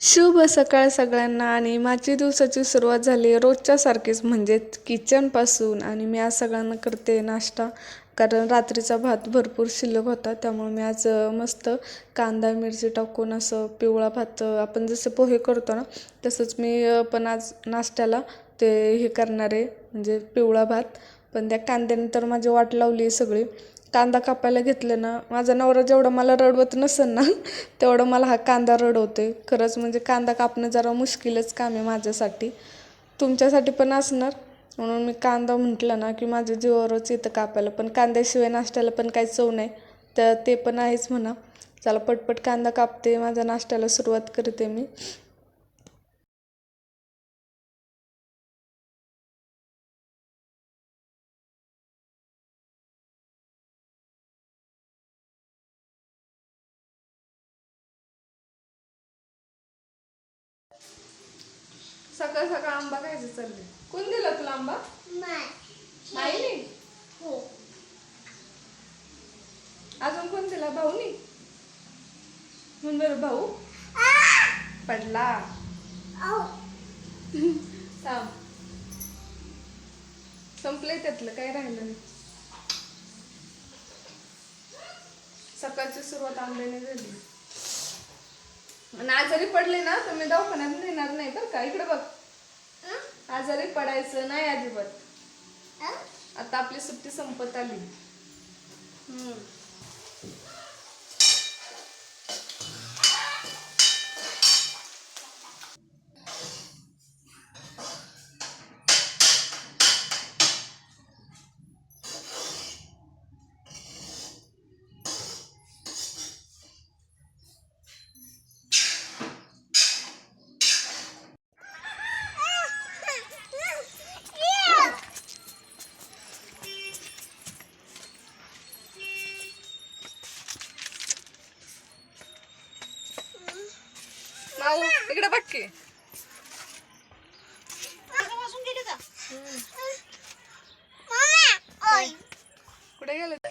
शुभ सकाळ सगळ्यांना आणि माझी दिवसाची सुरुवात झाली रोजच्या सारखीच म्हणजे किचनपासून आणि मी आज सगळ्यांना करते नाश्ता कारण रात्रीचा भात भरपूर शिल्लक होता त्यामुळे मी आज मस्त कांदा मिरची टाकून असं पिवळा भात आपण जसं पोहे करतो ना तसंच मी पण आज नाश्त्याला ते हे करणार आहे म्हणजे पिवळा भात. पण त्या कांद्याने तर माझी वाट लावली आहे सगळी. कांदा कापायला घेतलं ना माझा नवरा जेवढं मला रडवत नसेल ना तेवढं मला हा कांदा रडवते खरंच म्हणजे कांदा कापणं जरा मुश्किलच काम आहे माझ्यासाठी. तुमच्यासाठी पण असणार. म्हणून मी कांदा म्हटलं ना की माझ्या जीवावरच येतं कापायला. पण कांद्याशिवाय नाश्त्याला पण काही चव नाही. तर ते पण आहेच म्हणा. चला पटपट कांदा कापते. माझ्या नाश्त्याला सुरुवात करते मी. सकाळ सकाळ आंबा खायचं चालले कोण दिला तुला आंबा? माईने हो. अजून कोण दिला? भाऊनी? म्हणून बरं भाऊ. पडला. थांब. संपलंय त्यातलं काय राहिलं नाही. सकाळची सुरुवात आंब्याने झाली. आजारी पडले ना तर मी दवाखान्यात नेणार नाही बरं का. इकडे बघ. आजारी पडायचं नाही अजिबात. आता आपली सुट्टी संपत आली. हम्म. बघ की कुठे गेलं ते?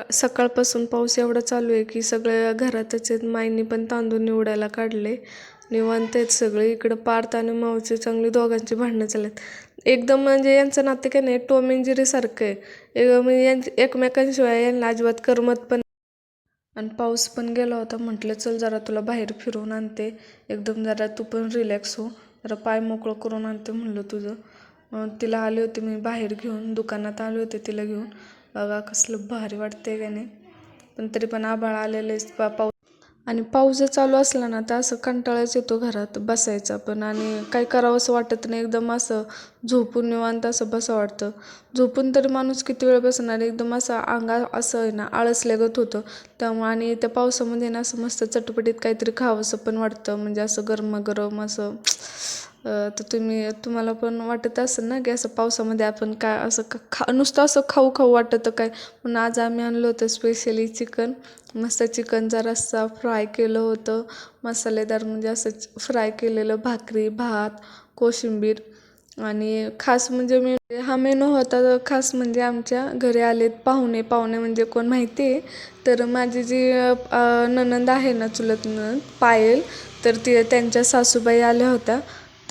का- सकाळपासून पाऊस एवढा चालू आहे की सगळ्या घरातच आहेत. माईंनी पण तांदूळ निवडायला काढले. निवांत आहेत सगळे. इकडं पार्थ आणि मावचे चांगली दोघांची भांडणं चालत एकदम म्हणजे यांचं नातं काय नाही टोम इंजिरीसारखं आहे. एक- म्हणजे यांच्या एकमेकांशिवाय यांना अजिबात करमत पण आणि पाऊस पण गेला होता. म्हटलं चल जरा तुला बाहेर फिरवून आणते. एकदम जरा तू पण रिलॅक्स हो. जरा पाय मोकळं करून आणते म्हणलं तुझं. तिला आले होते मी बाहेर घेऊन. दुकानात आले होते तिला घेऊन. बघा कसलं भारी वाटते का नाही? पण तरी पण आभाळ आलेलं आहे पा पाऊस आणि पाऊस जर चालू असला ना तर असं कंटाळाच येतो घरात बसायचा पण. आणि काय करावं असं वाटत नाही एकदम असं झोपून निवांत असं बसं वाटतं. झोपून तरी माणूस किती वेळ बसणार एकदम असं अंगा असं आहे ना आळसल्यागत होतं. त्यामुळे आणि त्या पावसामध्ये ना असं मस्त चटपटीत काहीतरी खावंसं पण वाटतं. म्हणजे असं गरमागरम असं तर तुम्ही तुम्हाला पण वाटत असेल ना की असं पावसामध्ये आपण काय असं का खा नुसतं असं खाऊ खाऊ वाटतं काय? म्हणून आज आम्ही आणलं होतं स्पेशली चिकन मस्त चिकन जरासा फ्राय केलं होतं. मसालेदार म्हणजे असं फ्राय केलेलं भाकरी भात कोशिंबीर. आणि खास म्हणजे मी हा मेनू होता खास म्हणजे आमच्या घरी आलेत पाहुणे. पाहुणे म्हणजे कोण माहिती? आहे तर माझी जी ननंद आहे ना चुलत नणंद पायल तर ती त्यांच्या सासूबाई आल्या होत्या.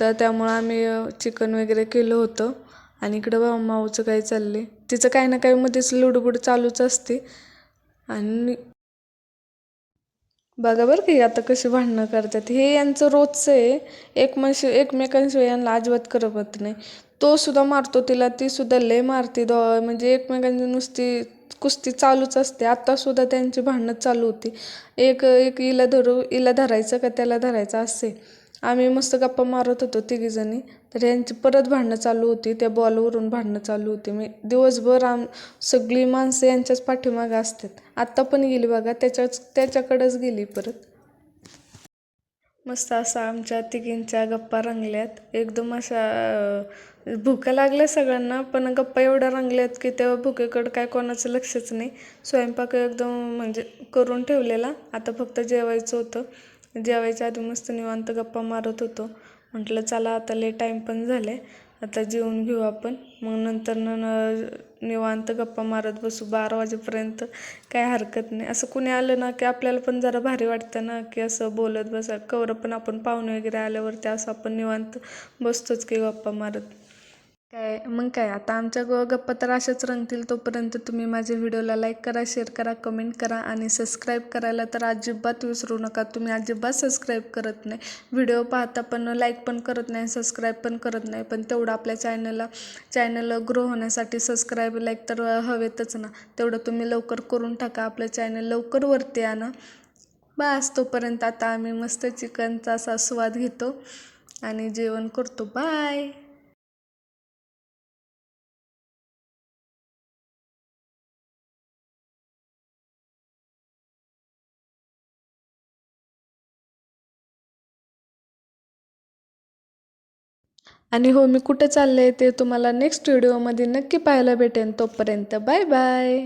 तर त्यामुळं आम्ही चिकन वगैरे केलं होतं. आणि इकडं बा माऊचं काय चालले तिचं काही ना काही मध्येच लुडबुड चालूच असते. आणि बघा बरं की आता कशी भांडणं करतात. हे यांचं रोजचं आहे. एकमेशी एकमेकांशिवाय यांना अजिबात करमत नाही. तो सुद्धा मारतो तिला ती सुद्धा लय मारते. दो म्हणजे एकमेकांची नुसती कुस्ती चालूच असते. आत्तासुद्धा त्यांची भांडणं चालू होती. एक एक इला धरू इला धरायचं का त्याला धरायचं असे. आम्ही मस्त गप्पा मारत होतो तिघीजणी. तर यांची परत भांडणं चालू होती. त्या बॉलवरून भांडणं चालू होती. मी दिवसभर आम सगळी माणसं यांच्याच पाठीमागं असतात. आत्ता पण गेली बघा. त्याच्याच त्याच्याकडंच गेली परत. मस्त असा आमच्या तिघींच्या गप्पा रंगल्यात. एकदम अशा अं, भुका लागल्या सगळ्यांना पण गप्पा एवढ्या रंगल्यात की तेव्हा भुकेकडं काय कोणाचं लक्षच नाही. स्वयंपाक एकदम म्हणजे करून ठेवलेला. आता फक्त जेवायचं होतं. जेवायच्या आधी मस्त निवांत गप्पा मारत होतो. म्हटलं चला आता लय टाईम पण झाले आता जेवून घेऊ आपण. मग नंतर न निवांत गप्पा मारत बसू. बारा वाजेपर्यंत काय हरकत नाही. असं कुणी आलं ना की आपल्याला पण जरा भारी वाटतं ना की असं बोलत बसा कवर पण आपण पाहुणे वगैरे आल्यावरती असं आपण निवांत बसतोच की गप्पा मारत. काय मग काय आता आमच्या ग गप्पा तर अशाच रंगतील तोपर्यंत तुम्ही माझ्या व्हिडिओला लाईक करा शेअर करा कमेंट करा आणि सबस्क्राईब करायला तर अजिबात विसरू नका. तुम्ही अजिबात सबस्क्राईब करत नाही. व्हिडिओ पाहता पण लाईक पण करत नाही सबस्क्राईब पण करत नाही. पण तेवढं आपल्या चॅनलला चॅनल ग्रो होण्यासाठी सबस्क्राईब लाईक तर हवेतच ना. तेवढं तुम्ही लवकर करून टाका. आपलं चॅनल लवकर वरती आणा. बस तोपर्यंत आता आम्ही मस्त चिकनचा असा स्वाद घेतो आणि जेवण करतो. बाय आणि हो मी कुठे चालले ते तुम्हाला नेक्स्ट व्हिडिओमध्ये नक्की पाहायला भेटेन. तोपर्यंत बाय बाय